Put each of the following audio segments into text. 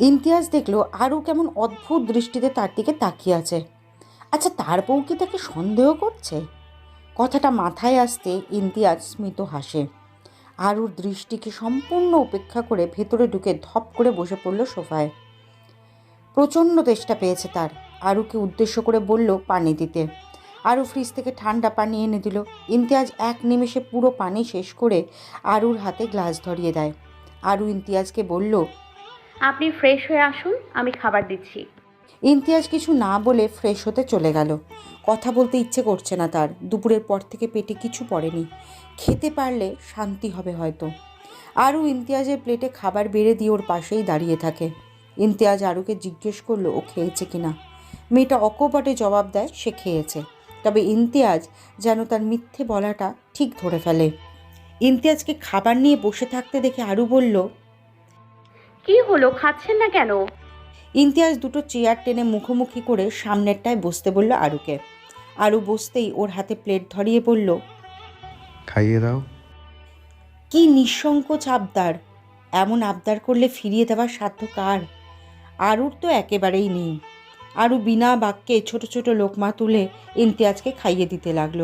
ইমতিয়াজ দেখল আরও কেমন অদ্ভুত দৃষ্টিতে তার দিকে তাকিয়ে আছে। আচ্ছা তার বউ কি তাকে সন্দেহ করছে? কথাটা মাথায় আসতে ইমতিয়াজ স্মিত হাসে। আরুর দৃষ্টিকে সম্পূর্ণ উপেক্ষা করে ভেতরে ঢুকে ধপ করে বসে পড়ল সোফায়। প্রচণ্ড তেষ্টা পেয়েছে তার। আরুকে উদ্দেশ্য করে বলল পানি দিতে। আরু ফ্রিজ থেকে ঠান্ডা পানি এনে দিল। ইমতিয়াজ এক নিমেষে পুরো পানি শেষ করে আরুর হাতে গ্লাস ধরিয়ে দেয়। আরু ইমতিয়াজকে বলল আপনি ফ্রেশ হয়ে আসুন আমি খাবার দিচ্ছি। ইমতিয়াজ কিছু না বলে ফ্রেশ হতে চলে গেল। কথা বলতে ইচ্ছে করছে না তার। দুপুরের পর থেকে পেটে কিছু পড়েনি। খেতে পারলে শান্তি হবে হয়তো। আরও ইমতিয়াজের প্লেটে খাবার বেড়ে দিয়ে ওর পাশেই দাঁড়িয়ে থাকে। ইমতিয়াজ আরুকে জিজ্ঞেস করল ও খেয়েছে কিনা? মেয়েটা অকপটে জবাব দেয় সে খেয়েছে। তবে ইমতিয়াজ যেন তার মিথ্যে বলাটা ঠিক ধরে ফেলে। ইমতিয়াজকে খাবার নিয়ে বসে থাকতে দেখে আরু বলল কি হলো? খাচ্ছেন না কেন? ইমতিয়াজ দুটো চেয়ার টেনে মুখোমুখি করে সামনেরটায় বসতে বলল আরুকে। আরু বসতেই ওর হাতে প্লেট ধরিয়ে বলল খাইয়ে দাও। কি নিঃসংকোচ আবদার! এমন আবদার করলে ফিরিয়ে দেওয়ার সাধ্য কার? আরুর তো একেবারেই নেই। আরু বিনা বাক্যে ছোট ছোট লোকমা তুলে ইমতিয়াজকে খাইয়ে দিতে লাগল।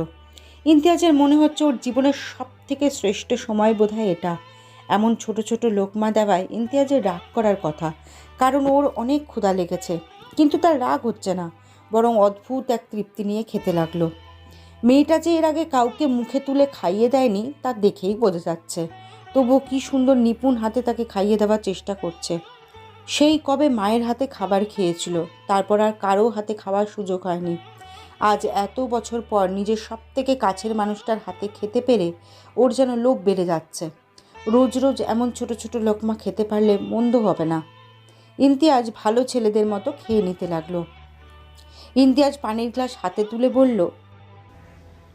ইমতিয়াজের মনে হচ্ছে ওর জীবনের সব থেকে শ্রেষ্ঠ সময় বোধহয় এটা। এমন ছোট ছোট লোকমা দেওয়ায় ইমতিয়াজের রাগ করার কথা, কারণ ওর অনেক ক্ষুধা লেগেছে, কিন্তু তার রাগ হচ্ছে না, বরং অদ্ভুত এক তৃপ্তি নিয়ে খেতে লাগল। মেয়েটা যে এর আগে কাউকে মুখে তুলে খাইয়ে দেয়নি, তা দেখেই বোঝা যাচ্ছে। তবুও কি সুন্দর নিপুণ হাতে তাকে খাইয়ে দেওয়ার চেষ্টা করছে। সেই কবে মায়ের হাতে খাবার খেয়েছিল তারপর আর কারও হাতে খাওয়ার সুযোগ হয়নি। আজ এত বছর পর নিজের সব থেকে কাছের মানুষটার হাতে খেতে পেরে ওর যেন লোভ বেড়ে যাচ্ছে। রোজ রোজ এমন ছোট ছোট লোকমা খেতে পারলে মন্দ হবে না। ইমতিয়াজ ভালো ছেলেদের মতো খেয়ে নিতে লাগল। ইমতিয়াজ পানির গ্লাস হাতে তুলে বলল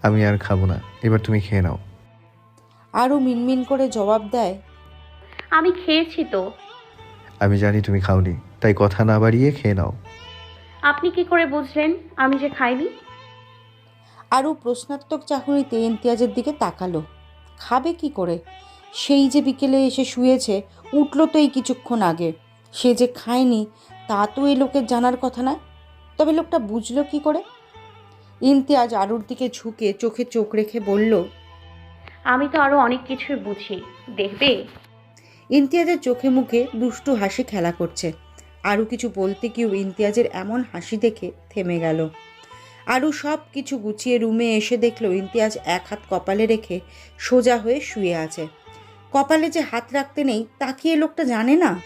আমি আর খাব না এবার তুমি খেয়ে নাও। আরও মিনমিন করে জবাব দেয় আমি খেয়েছি তো। আমি জানি তুমি খাওনি তাই কথা না বাড়িয়ে খেয়ে নাও। আপনি কি করে বুঝলেন আমি যে খাইনি? আরও প্রশ্নাত্মক চাহনিতে ইমতিয়াজের দিকে তাকালো। খাবে কি করে? সেই যে বিকেলে এসে শুয়েছে উঠল তো এই কিছুক্ষণ আগে। সে যে খায়নি তা তো এই লোকের জানার কথা নয়। তবে লোকটা বুঝলো কি করে? ইমতিয়াজ আরুর দিকে ঝুঁকে চোখে চোখ রেখে বলল আমি তো আরও অনেক কিছুই বুঝি দেখবে? ইমতিয়াজের চোখে মুখে দুষ্টু হাসি খেলা করছে। আরও কিছু বলতে গিয়েও ইমতিয়াজের এমন হাসি দেখে থেমে গেল। আরও সব কিছু গুছিয়ে রুমে এসে দেখল ইমতিয়াজ এক হাত কপালে রেখে সোজা হয়ে শুয়ে আছে। কপালে যে হাত রাখতে নেই তাকিয়ে লোকটা জানে না?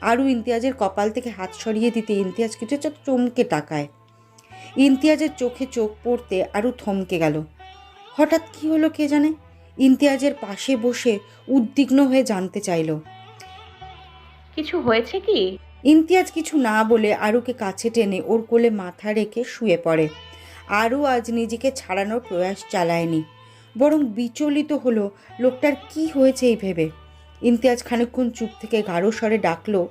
আরও ইমতিয়াজের কপাল থেকে হাত সরিয়ে দিতে ইমতিয়াজ কিছু চমকে তাকায়। ইমতিয়াজের চোখে চোখ পড়তে আরও থমকে গেল। হঠাৎ কি হলো কে জানে? ইমতিয়াজের পাশে বসে উদ্বিগ্ন হয়ে জানতে চাইল। কিছু হয়েছে কি? ইমতিয়াজ কিছু না বলে আরুকে কাছে টেনে ওর কোলে মাথা রেখে শুয়ে পড়ে। আরও আজ নিজেকে ছাড়ানোর প্রয়াস চালায়নি বরং বিচলিত হলো লোকটার কি হয়েছে এই ভেবে? ইমতিয়াজ খানিকক্ষণ চুপ থেকে গাঢ় স্বরে ডাকলো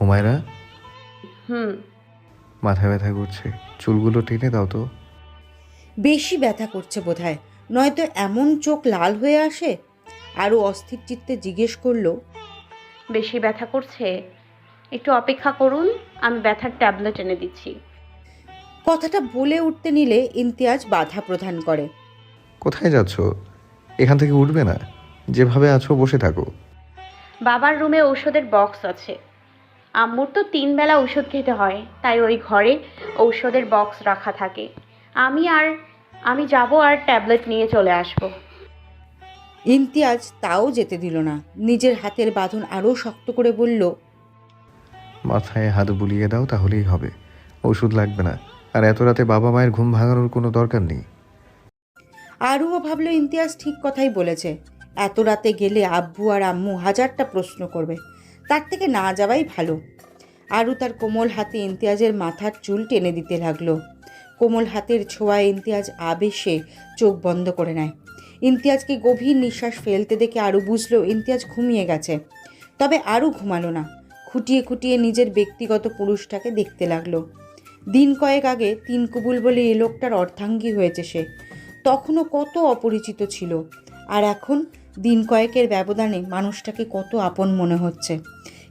হুমায়রা? হুম। মাথা ব্যথা করছে চুলগুলো টেনে দাও তো। বেশি ব্যথা করছে বোধহয় নয়তো এমন চোখ লাল হয়ে আসে? আরও অস্থির চিত্তে জিজ্ঞেস করল বেশি ব্যথা করছে? একটু অপেক্ষা করুন আমি ব্যথার ট্যাবলেট এনে দিচ্ছি। কথাটা বলে উঠতে নিলে ইমতিয়াজ বাধা প্রদান করে। কোথায় যাচ্ছ? এখান থেকে উঠবে না। যেভাবে আছো বসে থাকো। বাবার রুমে ঔষধের বক্স আছে। আম্মুর তো তিন বেলা ঔষধ খেতে হয় তাই ওই ঘরে ঔষধের বক্স রাখা থাকে। আমি আর আমি যাব আর ট্যাবলেট নিয়ে চলে আসব। ইমতিয়াজ তাও যেতে দিল না। নিজের হাতের বাঁধন আরও শক্ত করে বলল মাথায় হাত বুলিয়ে দাও তাহলেই হবে। ওষুধ লাগবে না। আর এত রাতে বাবা মায়ের ঘুম ভাঙানোর কোনো দরকার নেই। আরুও ভাবলো ইমতিয়াজ ঠিক কথাই বলেছে। এত রাতে গেলে আব্বু আর আম্মু হাজারটা প্রশ্ন করবে। তার থেকে না যাওয়াই ভালো। আরু তার কোমল হাতে ইমতিয়াজের মাথার চুল টেনে দিতে লাগল। কোমল হাতের ছোঁয়ায় ইমতিয়াজ আবেশে চোখ বন্ধ করে নেয়। ইমতিয়াজকে গভীর নিঃশ্বাস ফেলতে দেখে আরু বুঝলো, ইমতিয়াজ ঘুমিয়ে গেছে। তবে আরও ঘুমালো না। খুঁটিয়ে খুঁটিয়ে নিজের ব্যক্তিগত পুরুষটাকে দেখতে লাগল। দিন কয়েক আগে তিন কুবুল বলে এ লোকটার অর্ধাঙ্গী হয়েছে সে। তখনও কত অপরিচিত ছিল। আর এখন দিন কয়েকের ব্যবধানে মানুষটাকে কত আপন মনে হচ্ছে।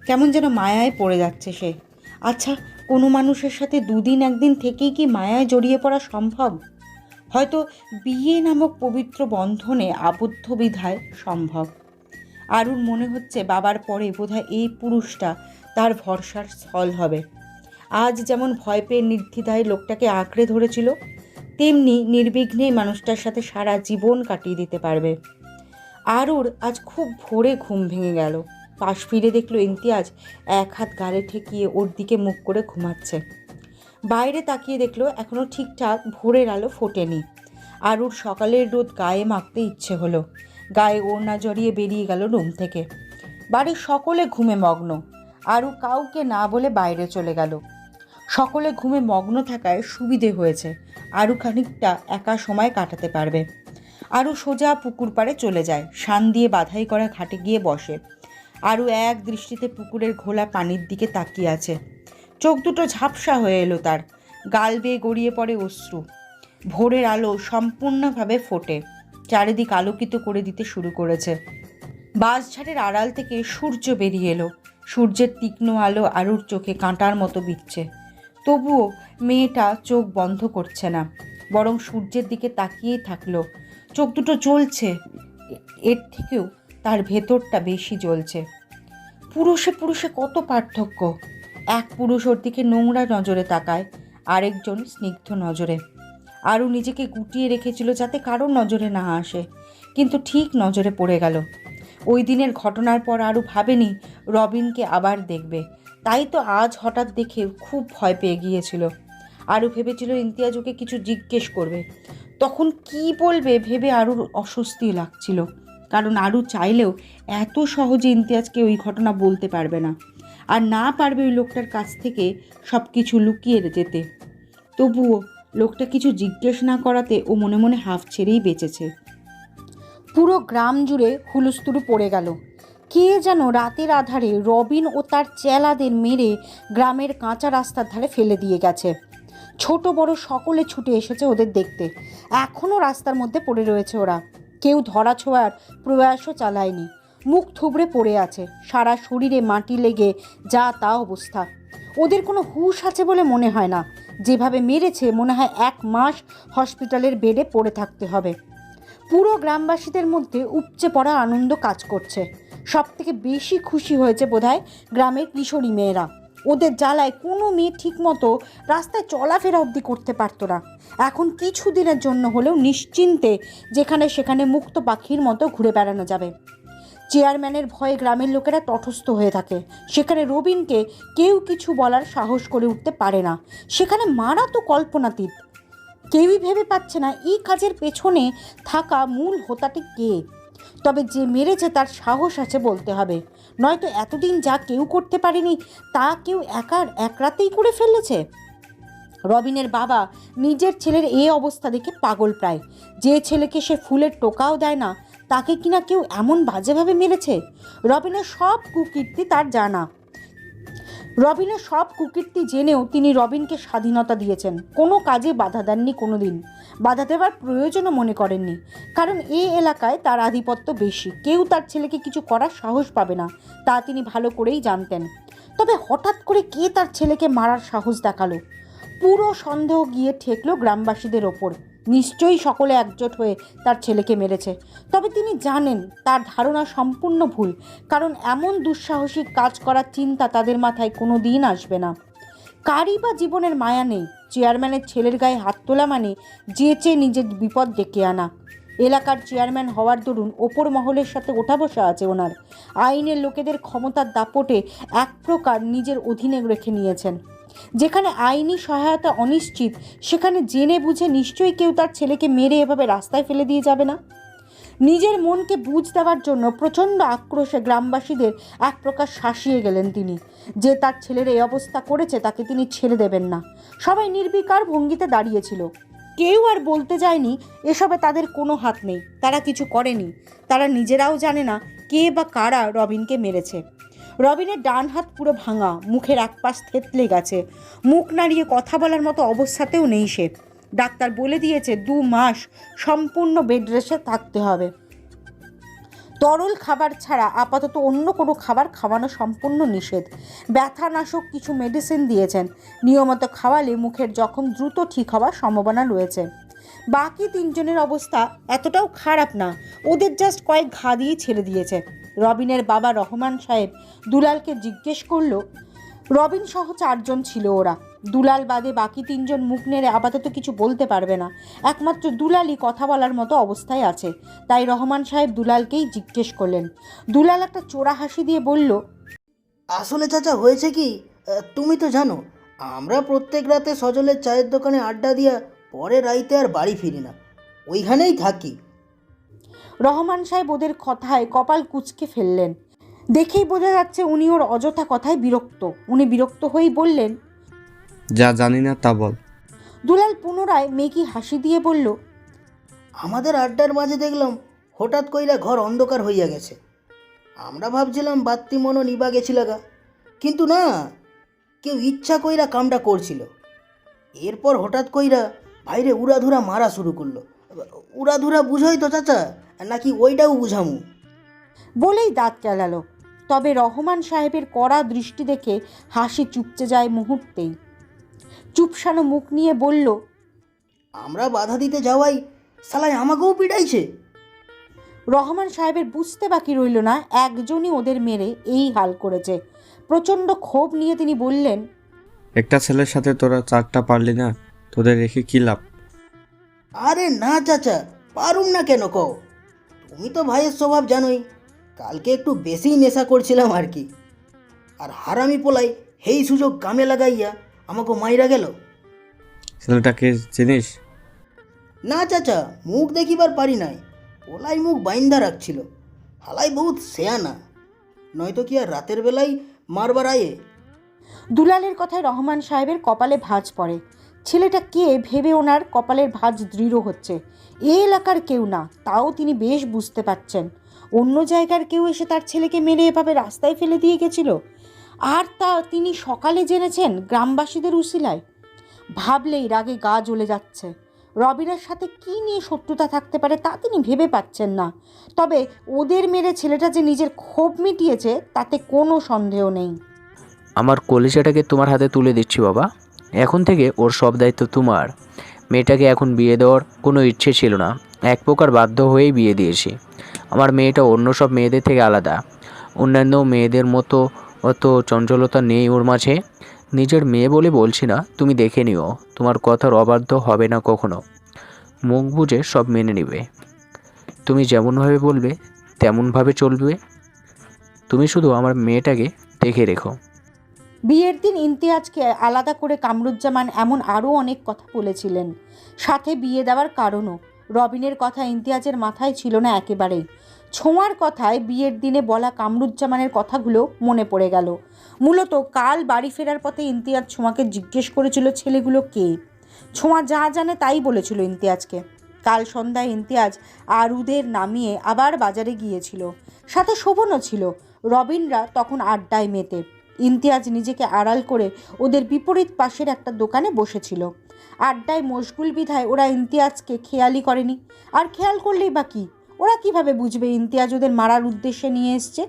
কেমন যেন মায়ায় পড়ে যাচ্ছে সে। আচ্ছা কোনো মানুষের সাথে দুদিন একদিন থেকেই কি মায়ায় জড়িয়ে পড়া সম্ভব? হয়তো বিয়ে নামক পবিত্র বন্ধনে আবদ্ধ বিধায় সম্ভব। আরুর মনে হচ্ছে বাবার পরে বোধহয় এই পুরুষটা তার ভরসার স্থল হবে। আজ যেমন ভয় পেয়ে নির্দ্বিধায় লোকটাকে আঁকড়ে ধরেছিল, তেমনি নির্বিঘ্নেই মানুষটার সাথে সারা জীবন কাটিয়ে দিতে পারবে। আরুর আজ খুব ভোরে ঘুম ভেঙে গেল। পাশ ফিরে দেখল ইমতিয়াজ এক হাত গালে ঠেকিয়ে ওর দিকে মুখ করে ঘুমাচ্ছে। বাইরে তাকিয়ে দেখল এখনও ঠিকঠাক ভোরের আলো ফোটেনি। আরুর সকালের রোদ গায়ে মাখতে ইচ্ছে হলো। গায়ে ওড়না জড়িয়ে বেরিয়ে গেল রুম থেকে। বাড়ির সকলে ঘুমে মগ্ন। আরু কাউকে না বলে বাইরে চলে গেল। সকলে ঘুমে মগ্ন থাকায় সুবিধে হয়েছে। আরও খানিকটা একা সময় কাটাতে পারবে। আরও সোজা পুকুর পাড়ে চলে যায়। শান দিয়ে বাধাই করা ঘাটে গিয়ে বসে। আরও এক দৃষ্টিতে পুকুরের ঘোলা পানির দিকে তাকিয়ে আছে। চোখ দুটো ঝাপসা হয়ে এলো তার। গাল বেয়ে গড়িয়ে পড়ে অশ্রু। ভোরের আলো সম্পূর্ণভাবে ফোটে। চারিদিক আলোকিত করে দিতে শুরু করেছে। বাঁশঝাড়ের আড়াল থেকে সূর্য বেরিয়ে এলো। সূর্যের তীক্ষ্ণ আলো আরুর চোখে কাঁটার মতো বিচ্ছে তবুও মেয়েটা চোখ বন্ধ করছে না, বরং সূর্যের দিকে তাকিয়েই থাকল। চোখ দুটো চলছে এর থেকেও তার ভেতরটা বেশি জ্বলছে। পুরুষে পুরুষে কত পার্থক্য। এক পুরুষ ওর দিকে নোংরা নজরে তাকায়, আরেকজন স্নিগ্ধ নজরে। আরও নিজেকে গুটিয়ে রেখেছিল যাতে কারও নজরে না আসে, কিন্তু ঠিক নজরে পড়ে গেল। ওই দিনের ঘটনার পর আরও ভাবেনি, রবিনকে আবার দেখবে। তাই তো আজ হঠাৎ দেখে খুব ভয় পেয়ে গিয়েছিল। আরও ভেবেছিল ইমতিয়াজ ওকে কিছু জিজ্ঞেস করবে। তখন কি বলবে ভেবে আরও অস্বস্তি লাগছিল। কারণ আরু চাইলেও এত সহজে ইমতিয়াজকে ওই ঘটনা বলতে পারবে না। আর না পারবে ওই লোকটার কাছ থেকে সব কিছু লুকিয়ে যেতে। তবুও লোকটা কিছু জিজ্ঞেস না করাতে ও মনে মনে হাফ ছেড়েই বেঁচেছে। পুরো গ্রাম জুড়ে হুলস্থুলু পড়ে গেল। কে যেন রাতের আধারে রবিন ও তার চেলাদের মেরে গ্রামের কাঁচা রাস্তার ধারে ফেলে দিয়ে গেছে। ছোট বড় সকলে ছুটে এসেছে ওদের দেখতে। এখনও রাস্তার মধ্যে পড়ে রয়েছে ওরা। কেউ ধরা ছোঁয়ার প্রয়াসও চালায়নি। মুখ থুবড়ে পড়ে আছে, সারা শরীরে মাটি লেগে যা তা অবস্থা। ওদের কোনো হুঁশ আছে বলে মনে হয় না। যেভাবে মেরেছে, মনে হয় এক মাস হসপিটালের বেডে পড়ে থাকতে হবে। পুরো গ্রামবাসীদের মধ্যে উপচে পড়া আনন্দ কাজ করছে। সব থেকে বেশি খুশি হয়েছে বোধহয় গ্রামের কিশোরী মেয়েরা। ওদের জ্বালায় কোনো মেয়ে ঠিকমতো রাস্তায় চলাফেরা অবধি করতে পারতো না। এখন কিছু দিনের জন্য হলেও নিশ্চিন্তে যেখানে সেখানে মুক্ত পাখির মতো ঘুরে বেড়ানো যাবে। চেয়ারম্যানের ভয়ে গ্রামের লোকেরা তটস্থ হয়ে থাকে। সেখানে রবিনকে কেউ কিছু বলার সাহস করে উঠতে পারে না। সেখানে মারা তো কল্পনাতীত। কেউই ভেবে পাচ্ছে না এই কাজের পেছনে থাকা মূল হোতাটি কে? তবে যে মেরেছে তার সাহস আছে বলতে হবে। নয়তো এতদিন যা কেউ করতে পারেনি, তা কেউ একার এক রাতেই করে ফেলেছে। রবিনের বাবা নিজের ছেলের এ অবস্থা দেখে পাগল প্রায়। যে ছেলেকে সে ফুলের টোকাও দেয় না, তাকে কিনা কেউ এমন বাজেভাবে মেরেছে? রবিনের সব কুকীর্তি তার জানা। রবিনের সব কুকীর্তি জেনেও তিনি রবিনকে স্বাধীনতা দিয়েছেন। কোনো কাজে বাধা দেননি কোনো দিন বাধা দেওয়ার প্রয়োজনও মনে করেননি। কারণ এই এলাকায় তার আধিপত্য বেশি। কেউ তার ছেলেকে কিছু করার সাহস পাবে না, তা তিনি ভালো করেই জানতেন। তবে হঠাৎ করে কে তার ছেলেকে মারার সাহস দেখাল? পুরো সন্দেহ গিয়ে ঠেকলো গ্রামবাসীদের ওপর। নিশ্চয়ই সকলে একজোট হয়ে তার ছেলেকে মেরেছে। তবে তিনি জানেন তার ধারণা সম্পূর্ণ ভুল, কারণ এমন দুঃসাহসিক কাজ করার চিন্তা তাদের মাথায় কোনো দিন আসবে না। কারই বা জীবনের মায়া নেই, চেয়ারম্যানের ছেলের গায়ে হাত তোলা মানে যেচে নিজের বিপদ ডেকে আনা। এলাকার চেয়ারম্যান হওয়ার দরুন ওপর মহলের সাথে ওঠা বসা আছে ওনার। আইনের লোকেদের ক্ষমতার দাপটে এক প্রকার নিজের অধীনে রেখে নিয়েছেন। যেখানে আইনি সহায়তা অনিশ্চিত, সেখানে জেনে বুঝে নিশ্চয়ই কেউ তার ছেলেকে মেরে এভাবে রাস্তায় ফেলে দিয়ে যাবে না? নিজের মনকে বুঝ দেওয়ার জন্য প্রচণ্ড আক্রোশে গ্রামবাসীদের এক প্রকার শাসিয়ে গেলেন তিনি। যে তার ছেলের এই অবস্থা করেছে, তাকে তিনি ছেড়ে দেবেন না। সবাই নির্বিকার ভঙ্গিতে দাঁড়িয়েছিল। কেউ আর বলতে যায়নি, এসবে তাদের কোনো হাত নেই। তারা কিছু করেনি। তারা নিজেরাও জানে না কে বা কারা রবিনকে মেরেছে। রবিনের ডান হাত পুরো ভাঙা, মুখের এক পাশ থেতলে গেছে। মুখ নাড়িয়ে কথা বলার মতো অবস্থাতেও নেই সে। ডাক্তার বলে দিয়েছে, দু মাস সম্পূর্ণ বেড রেস্টে থাকতে হবে। তরল খাবার ছাড়া আপাতত অন্য কোনো খাবার খাওয়ানো সম্পূর্ণ নিষেধ। ব্যথানাশক কিছু মেডিসিন দিয়েছেন। নিয়মিত খাওয়ালে মুখের জখম দ্রুত ঠিক হওয়ার সম্ভাবনা রয়েছে। বাকি তিনজনের অবস্থা এতটাও খারাপ না। ওদের জাস্ট কয়েক ঘা দিয়ে ছেড়ে দিয়েছে। রবিনের বাবা রহমান সাহেব দুলালকে জিজ্ঞেস করল, রবিন সহ চারজন ছিল ওরা। দুলাল বাদে বাকি তিনজন মুখ নেড়ে আপাতত কিছু বলতে পারবে না। একমাত্র দুলালই কথা বলার মতো অবস্থায় আছে। তাই রহমান সাহেব দুলালকেই জিজ্ঞেস করলেন। দুলাল একটা চোরা হাসি দিয়ে বলল, আসলে চাচা, হয়েছে কি? তুমি তো জানো, আমরা প্রত্যেক রাতে সজলের চায়ের দোকানে আড্ডা দিয়া পরে রাইতে আর বাড়ি ফিরি না। ওইখানেই থাকি। রহমান সাহেব ওদের কথায় কপাল কুচকে ফেললেন। দেখেই বোঝা যাচ্ছে উনি ওর অযথা কথায় বিরক্ত। উনি বিরক্ত হয়েই বললেন যা জানি না তা বল। দুলাল পুনরায় মেকি হাসি দিয়ে বলল আমাদের আড্ডার মাঝে দেখলাম হঠাৎ কইরা ঘর অন্ধকার হইয়া গেছে। আমরা ভাবছিলাম বাত্তি মনো নিবা গেছিল গা। কিন্তু না কেউ ইচ্ছা কইরা কামটা করছিল। এরপর হঠাৎ কইরা বাইরে উড়াধুরা মারা শুরু করল। উড়াধুরা বুঝোই তো চাচা নাকি ওইটাও বুঝামু। বলেই দাঁত কেলালো তবে রহমান সাহেবের কড়া দৃষ্টি দেখে হাসি চুপচে যায় মুহূর্তেই। চুপসানো মুখ নিয়ে বলল আমরা বাধা দিতে যাওয়াই সালাই আমাকেও পিটাইছে। রহমান সাহেবের বুঝতে বাকি রইল না একজনই ওদের মেরে এই হাল করেছে। প্রচণ্ড ক্ষোভ নিয়ে তিনি বললেন একটা ছেলের সাথে তোরা চারটা পারলি না? তোদের রেখে কি লাভ? আরে না চাচা পারুম না কেন কও? তুমি তো ভাইয়ের স্বভাব জানোই কালকে একটু বেশিই নেশা করছিলাম আর কি। আর হারামি পোলাই হেই সুযোগ কামে লাগাইয়া আমাকে মাইরা গেল। ছেলেটাকে চিনিস? না চাচা মুখ দেখিবার পারি নাই। পোলাই মুখ বাইন্দা রাখছিল। হালাই বহুত সেয়ানা নয়তো কি আর রাতের বেলায় মারবার আয়ে? দুলালের কথায় রহমান সাহেবের কপালে ভাঁজ পড়ে। ছেলেটা কে ভেবে ওনার কপালের ভাঁজ দৃঢ় হচ্ছে? এ এলাকার কেউ না, তাও তিনি বেশ বুঝতে পারছেন। অন্য জায়গার কেউ এসে তার ছেলেকে মেরে এভাবে রাস্তায় ফেলে দিয়ে গেছিল? আর তা তিনি সকালে জেনেছেন গ্রামবাসীদের উসিলায়? ভাবলেই রাগে গা জ্বলে যাচ্ছে। রবিনের সাথে কী নিয়ে শত্রুতা থাকতে পারে তা তিনি ভেবে পাচ্ছেন না। তবে ওদের মেরে ছেলেটা যে নিজের ক্ষোভ মিটিয়েছে, তাতে কোনো সন্দেহ নেই। আমার কলিজাটাকে তোমার হাতে তুলে দিচ্ছি, বাবা। এখন থেকে ওর সব দায়িত্ব তোমার। মেয়েটাকে এখন বিয়ে দেওয়ার কোনো ইচ্ছে ছিল না। এক প্রকার বাধ্য হয়েই বিয়ে দিয়েছি। আমার মেয়েটা অন্য সব মেয়েদের থেকে আলাদা। অন্যান্য মেয়েদের মতো অত চঞ্চলতা নেই ওর মাঝে। নিজের মেয়ে বলে বলছি না, তুমি দেখে নিও। তোমার কথার অবাধ্য হবে না কখনো। মুখ বুঝে সব মেনে নিবে। তুমি যেমনভাবে বলবে, তেমনভাবে চলবে। তুমি শুধু আমার মেয়েটাকে দেখে রেখো। বিয়ের দিন ইমতিয়াজকে আলাদা করে কামরুজ্জামান এমন আরও অনেক কথা বলেছিলেন। সাথে বিয়ে দেওয়ার কারণও। রবিনের কথা ইমতিয়াজের মাথায় ছিল না একেবারেই ছোঁয়ার কথায় বিয়ের দিনে বলা কামরুজ্জামানের কথাগুলো মনে পড়ে গেল। মূলত কাল বাড়ি ফেরার পথে ইমতিয়াজ ছোঁয়াকে জিজ্ঞেস করেছিল, ছেলেগুলো কে? ছোঁয়া যা জানে তাই বলেছিল ইমতিয়াজকে। কাল সন্ধ্যায় ইমতিয়াজ আরুদের নামিয়ে আবার বাজারে গিয়েছিল। সাথে শোভনও ছিল। রবিনরা তখন আড্ডায় মেতে। ইমতিয়াজ নিজেকে আড়াল করে ওদের বিপরীত পাশের একটা দোকানে বসেছিল। আড্ডায় মশগুল বিধায় ওরা ইমতিয়াজকে খেয়ালই করেনি। আর খেয়াল করলেই বা কী? ওরা কীভাবে বুঝবে ইমতিয়াজ ওদের মারার উদ্দেশ্যে নিয়ে এসছে?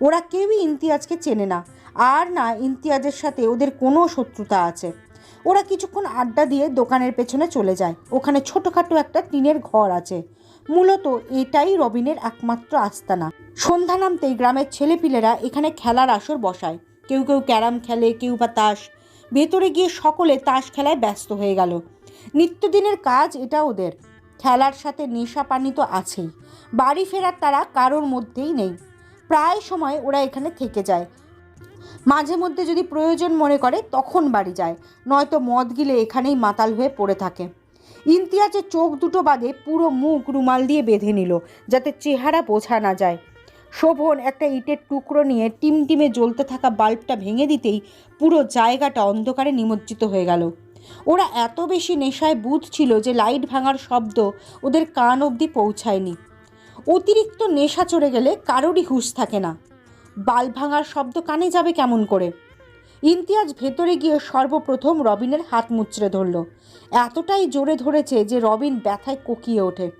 ওরা কেউই ইমতিয়াজকে চেনে না। আর না, ইমতিয়াজের সাথে ওদের কোনো শত্রুতা আছে। ওরা কিছুক্ষণ আড্ডা দিয়ে দোকানের পেছনে চলে যায়। ওখানে ছোটোখাটো একটা টিনের ঘর আছে। মূলত এটাই রবিনের একমাত্র আস্তানা। সন্ধ্যা নামতেই গ্রামের ছেলেপিলেরা এখানে খেলার আসর বসায়। কেউ কেউ ক্যারাম খেলে, কেউ বা তাস। ভেতরে গিয়ে সকলে তাস খেলায় ব্যস্ত হয়ে গেল। নিত্যদিনের কাজ এটা ওদের। খেলার সাথে নেশা পানি তো আছেই। বাড়ি ফেরার তারা কারোর মধ্যেই নেই। প্রায় সময় ওরা এখানে থেকে যায়। মাঝে মধ্যে যদি প্রয়োজন মনে করে তখন বাড়ি যায়। নয়তো মদ গিলে এখানেই মাতাল হয়ে পড়ে থাকে। ইমতিয়াজের চোখ দুটো বাদে পুরো মুখ রুমাল দিয়ে বেঁধে নিল, যাতে চেহারা বোঝা না যায়। শোভন একটা ইটের টুকরো নিয়ে টিমটিমে জ্বলতে থাকা বাল্বটা ভেঙে দিতেই পুরো জায়গাটা অন্ধকারে নিমজ্জিত হয়ে গেল। ওরা এত বেশি নেশায় বুধ ছিল যে লাইট ভাঙার শব্দ ওদের কান অবধি পৌঁছায়নি। অতিরিক্ত নেশা চড়ে গেলে কারোরই হুঁশ থাকে না। বাল ভাঙার শব্দ কানে যাবে কেমন করে? ইমতিয়াজ ভেতরে গিয়ে সর্বপ্রথম রবিনের হাত মুচড়ে ধরল। এতটাই জোরে ধরেছে যে রবিন ব্যথায় কোকিয়ে ওঠে।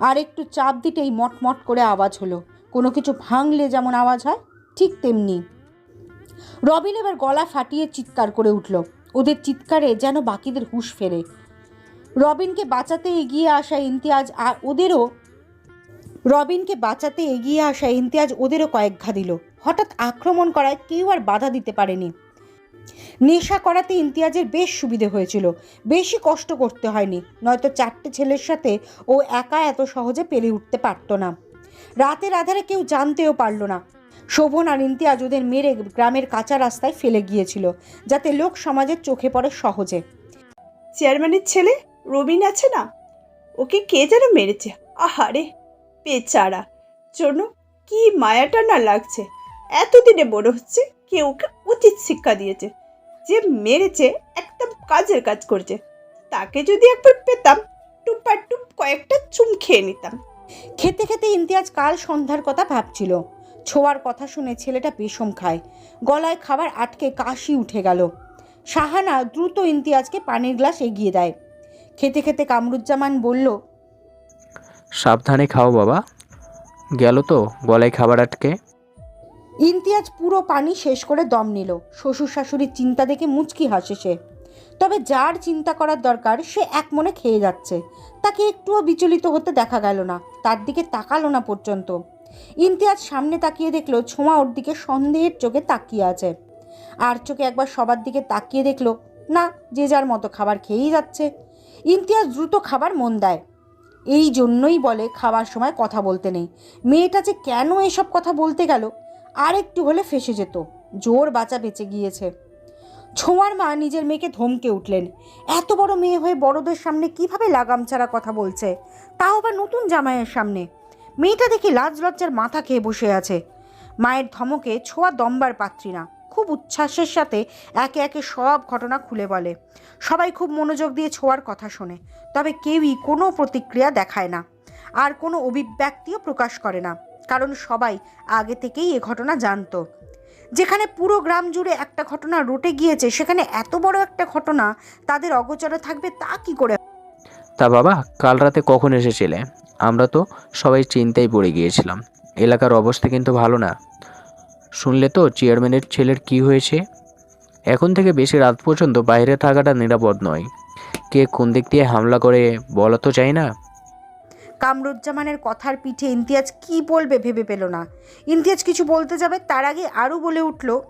আর একটু চাপ দিতেই মটমট করে আওয়াজ হলো। কোনো কিছু ভাঙলে যেমন আওয়াজ হয়, ঠিক তেমনি। রবিন এবার গলা ফাটিয়ে চিৎকার করে উঠল। ওদের চিৎকারে যেন বাকিদের হুঁশ ফেরে। রবিনকে বাঁচাতে এগিয়ে আসা ইমতিয়াজ আর ওদেরও রবিনকে বাঁচাতে এগিয়ে আসা ইমতিয়াজ ওদেরও কয়েক ঘা দিল। হঠাৎ আক্রমণ করায় কেউ আর বাধা দিতে পারেনি। নেশা করাতে ইমতিয়াজের বেশ সুবিধে হয়েছিল। বেশি কষ্ট করতে হয়নি, নয়তো চারটে ছেলের সাথে ও একা এত সহজে পেরে উঠতে পারতো না। রাতের আধারে কেউ জানতেও পারল না। শোভন আর ইমতিয়াজ ওদের মেরে গ্রামের কাঁচা রাস্তায় ফেলে গিয়েছিল, যাতে লোক সমাজের চোখে পড়ে সহজে। চেয়ারম্যানের ছেলে? রবিন আছে না? ওকে কে যেন মেরেছে? আহারে পেচারা জন্য কি মায়াটা না লাগছে। এতদিনে মনে হচ্ছে, কেউ ওকে উচিত শিক্ষা দিয়েছে। যে মেরেছে, একদম কাজের কাজ করছে। তাকে যদি একবার পেতাম টুপা টুপ কয়েকটা চুম খেয়ে নিতাম। খেতে খেতে ইমতিয়াজ কাল সন্ধ্যার কথা ভাবছিল। ছোঁয়ার কথা শুনে ছেলেটা বিষম খায়। গলায় খাবার আটকে কাশি উঠে গেল। শাহানা দ্রুত ইমতিয়াজকে পানির গ্লাস এগিয়ে দেয়। খেতে খেতে কামরুজ্জামান বলল সাবধানে খাও বাবা। গেল তো গলায় খাবার আটকে। ইমতিয়াজ পুরো পানি শেষ করে দম নিল। শ্বশুর শাশুড়ির চিন্তা দেখে মুচকি হাসে সে। তবে যার চিন্তা করার দরকার, সে এক মনে খেয়ে যাচ্ছে। তাকে একটুও বিচলিত হতে দেখা গেল না, তার দিকে তাকালো না পর্যন্ত। ইমতিয়াজ সামনে তাকিয়ে দেখল, ছোঁয়া ওর দিকে সন্দেহের চোখে তাকিয়ে আছে। আর চোখে একবার সবার দিকে তাকিয়ে দেখল, না, যে যার মতো খাবার খেয়েই যাচ্ছে। ইমতিয়াজ দ্রুত খাবার মন দেয়। এই জন্যই বলে খাবার সময় কথা বলতে নেই। মেয়েটা যে কেন এসব কথা বলতে গেল আর একটু হলে ফেসে যেত। জোর বাঁচা বেঁচে গিয়েছে। ছোঁয়ার মা নিজের মেয়েকে ধমকে উঠলেন। এত বড় মেয়ে হয়ে বড়দের সামনে কীভাবে লাগাম ছাড়া কথা বলছে? তাও আবার নতুন জামাইয়ের সামনে। মেয়েটা দেখি লাজ লজ্জার মাথা খেয়ে বসে আছে। মায়ের ধমকে ছোঁয়া দম্বার পাত্রী না, খুব উচ্ছ্বাসের সাথে একে একে সব ঘটনা খুলে বলে। সবাই খুব মনোযোগ দিয়ে ছোঁয়ার কথা শোনে, তবে কেউই কোনো প্রতিক্রিয়া দেখায় না, আর কোনো অভিব্যক্তিও প্রকাশ করে না, কারণ সবাই আগে থেকেই এ ঘটনা জানতো। যেখানে পুরো গ্রাম জুড়ে একটা ঘটনা রটে গিয়েছে, সেখানে এত বড় একটা ঘটনা তাদের অগোচরে থাকবে তা কি করে? তা বাবা, কাল রাতে কখন এসেছিলে? আমরা তো সবাই চিন্তায় পড়ে গিয়েছিলাম। এলাকার অবস্থা কিন্তু ভালো না। শুনলে তো চেয়ারম্যানের ছেলের কি হয়েছে? এখন থেকে বেশি রাত পর্যন্ত বাইরে থাকাটা নিরাপদ নয়। কে কোন দিক দিয়ে হামলা করে বলা তো চাই না। কামরুজ্জামানের কথার পিঠে ইমতিয়াজ কি বলবে ভেবে পেল না। ইমতিয়াজ কিছু বলতে যাবে তার আগে আরও বলে উঠল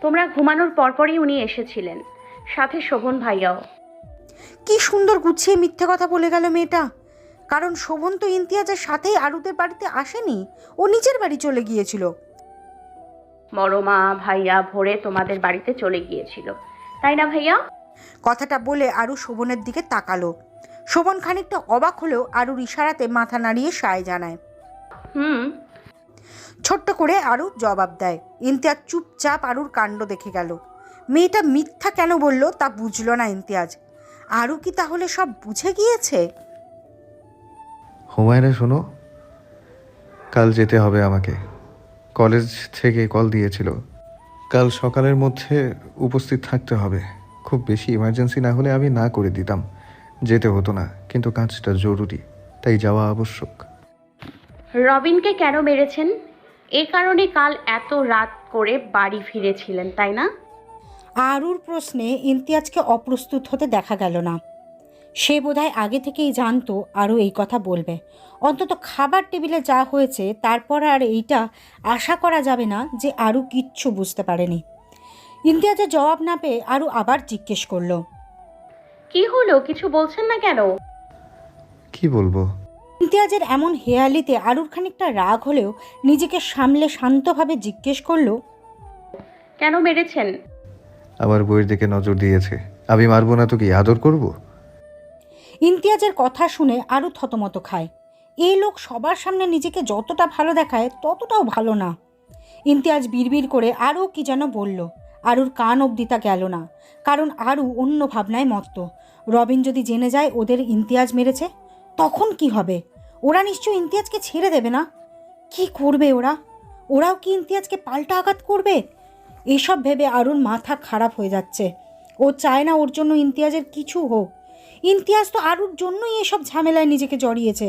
তোমরা ঘুমানোর পরপরই উনি এসেছিলেন। সাথে শোভন ভাইয়াও। কি সুন্দর গুছিয়ে মিথ্যে কথা বলে গেল মেয়েটা। কারণ শোভন তো ইমতিয়াজের সাথেই আরুদের বাড়িতে আসেনি ও নিজের বাড়ি চলে গিয়েছিল। বড় মা ভাইয়া ভোরে তোমাদের বাড়িতে চলে গিয়েছিল। তাই না ভাইয়া? কথাটা বলে আরু শোভনের দিকে তাকালো। শোভন খানিকটা অবাক হলেও আরুর ইশারাতে মাথা নাড়িয়ে সায় জানায়। হুম। ছোট্ট করে আরু জবাব দেয়। ইমতিয়াজ চুপচাপ আরুর কাণ্ড দেখে গেল। মেয়েটা মিথ্যা কেন বলল তা বুঝলো না ইমতিয়াজ। আরু কি তাহলে সব বুঝে গিয়েছে? হুমায়রা শোনো। কাল যেতে হবে আমাকে। কলেজ থেকে কল দিয়েছিল। কাল সকালের মধ্যে উপস্থিত থাকতে হবে। খুব বেশি ইমার্জেন্সি না হলে আমি না করে দিতাম। যেতে হতো না কিন্তু কাজটা জরুরি তাই যাওয়া আবশ্যক। রবিনকে কেন মেরেছেন? এ কারণে কাল এত রাত করে বাড়ি ফিরেছিলেন তাই না? আরুর প্রশ্নে ইমতিয়াজকে অপ্রস্তুত হতে দেখা গেল না। সে বোধহয় আগে থেকেই জানতো আরও এই কথা বলবে। অন্তত খাবার টেবিলে যা হয়েছে তারপর আর এইটা আশা করা যাবে না যে আরও কিচ্ছু বুঝতে পারেনি। ইমতিয়াজের জবাব না পেয়ে আরও আবার জিজ্ঞেস করল কি হলো? কিছু বলছেন না কেন? কি বলব? ইমতিয়াজের এমন হেয়ালিতে আরুর খানিকটা রাগ হলেও নিজেকে সামলে শান্তভাবে জিজ্ঞেস করল কেন মেরেছেন? আমার বইয়ের দিকে নজর দিয়েছে। আমি মারবো না তো কি? আদর করব? ইমতিয়াজের কথা শুনে আরও থতমত খায়। এই লোক সবার সামনে নিজেকে যতটা ভালো দেখায় ততটাও ভালো না। ইমতিয়াজ বিড়বিড় করে আরও কি যেন বলল আরুর কান অবধি তা গেল না, কারণ আরু অন্য ভাবনায় মত্ত। রবিন যদি জেনে যায় ওদের ইমতিয়াজ মেরেছে, তখন কি হবে? ওরা নিশ্চয়ই ইমতিয়াজকে ছেড়ে দেবে না? কি করবে ওরা? ওরাও কি ইমতিয়াজকে পাল্টা আঘাত করবে? এসব ভেবে আরুর মাথা খারাপ হয়ে যাচ্ছে। ও চায় না ওর জন্য ইমতিয়াজের কিছু হোক। ইমতিয়াজ তো আরুর জন্যই এসব ঝামেলায় নিজেকে জড়িয়েছে।